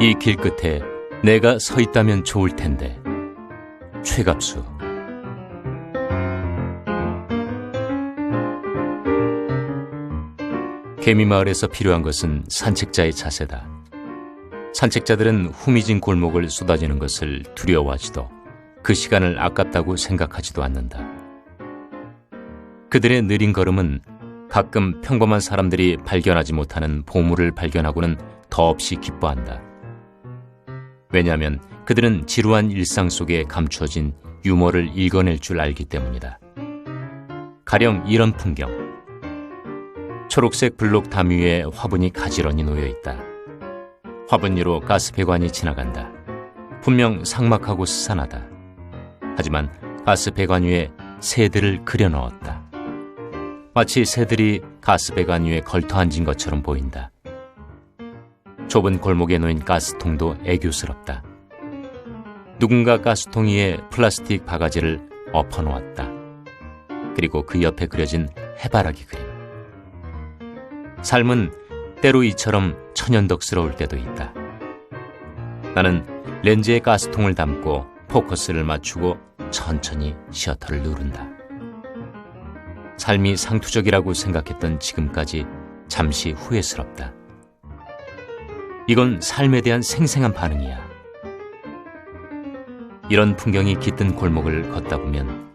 이 길 끝에 내가 서 있다면 좋을 텐데. 최갑수. 개미마을에서 필요한 것은 산책자의 자세다. 산책자들은 후미진 골목을 쏟아지는 것을 두려워하지도 그 시간을 아깝다고 생각하지도 않는다. 그들의 느린 걸음은 가끔 평범한 사람들이 발견하지 못하는 보물을 발견하고는 더없이 기뻐한다. 왜냐하면 그들은 지루한 일상 속에 감추어진 유머를 읽어낼 줄 알기 때문이다. 가령 이런 풍경. 초록색 블록 담 위에 화분이 가지런히 놓여 있다. 화분 위로 가스배관이 지나간다. 분명 삭막하고 스산하다. 하지만 가스배관 위에 새들을 그려 넣었다. 마치 새들이 가스배관 위에 걸터 앉은 것처럼 보인다. 좁은 골목에 놓인 가스통도 애교스럽다. 누군가 가스통 위에 플라스틱 바가지를 엎어 놓았다. 그리고 그 옆에 그려진 해바라기 그림. 삶은 때로 이처럼 천연덕스러울 때도 있다. 나는 렌즈에 가스통을 담고 포커스를 맞추고 천천히 셔터를 누른다. 삶이 상투적이라고 생각했던 지금까지 잠시 후회스럽다. 이건 삶에 대한 생생한 반응이야. 이런 풍경이 깃든 골목을 걷다 보면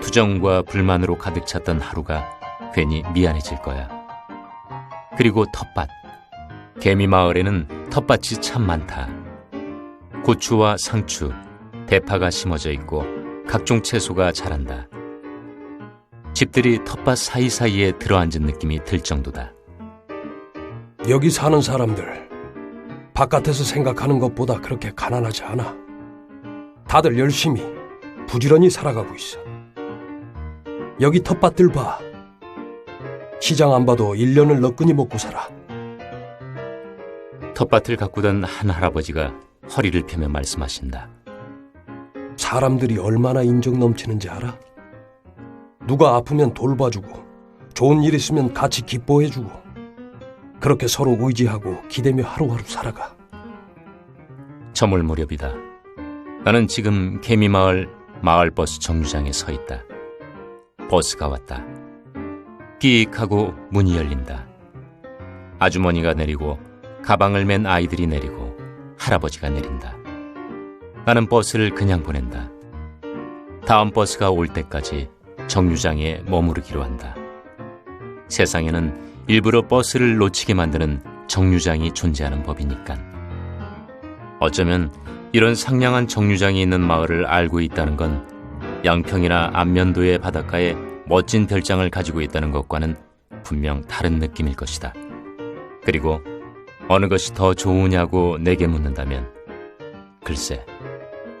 투정과 불만으로 가득 찼던 하루가 괜히 미안해질 거야. 그리고 텃밭. 개미 마을에는 텃밭이 참 많다. 고추와 상추, 대파가 심어져 있고 각종 채소가 자란다. 집들이 텃밭 사이사이에 들어앉은 느낌이 들 정도다. 여기 사는 사람들 바깥에서 생각하는 것보다 그렇게 가난하지 않아. 다들 열심히 부지런히 살아가고 있어. 여기 텃밭들 봐. 시장 안 봐도 1년을 너끈히 먹고 살아. 텃밭을 가꾸던 한 할아버지가 허리를 펴며 말씀하신다. 사람들이 얼마나 인정 넘치는지 알아? 누가 아프면 돌봐주고 좋은 일 있으면 같이 기뻐해주고 그렇게 서로 의지하고 기대며 하루하루 살아가. 저물 무렵이다. 나는 지금 개미마을 마을버스 정류장에 서 있다. 버스가 왔다. 끼익 하고 문이 열린다. 아주머니가 내리고 가방을 맨 아이들이 내리고 할아버지가 내린다. 나는 버스를 그냥 보낸다. 다음 버스가 올 때까지 정류장에 머무르기로 한다. 세상에는 일부러 버스를 놓치게 만드는 정류장이 존재하는 법이니까. 어쩌면 이런 상냥한 정류장이 있는 마을을 알고 있다는 건 양평이나 안면도의 바닷가에 멋진 별장을 가지고 있다는 것과는 분명 다른 느낌일 것이다. 그리고 어느 것이 더 좋으냐고 내게 묻는다면 글쎄,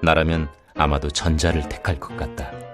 나라면 아마도 전자를 택할 것 같다.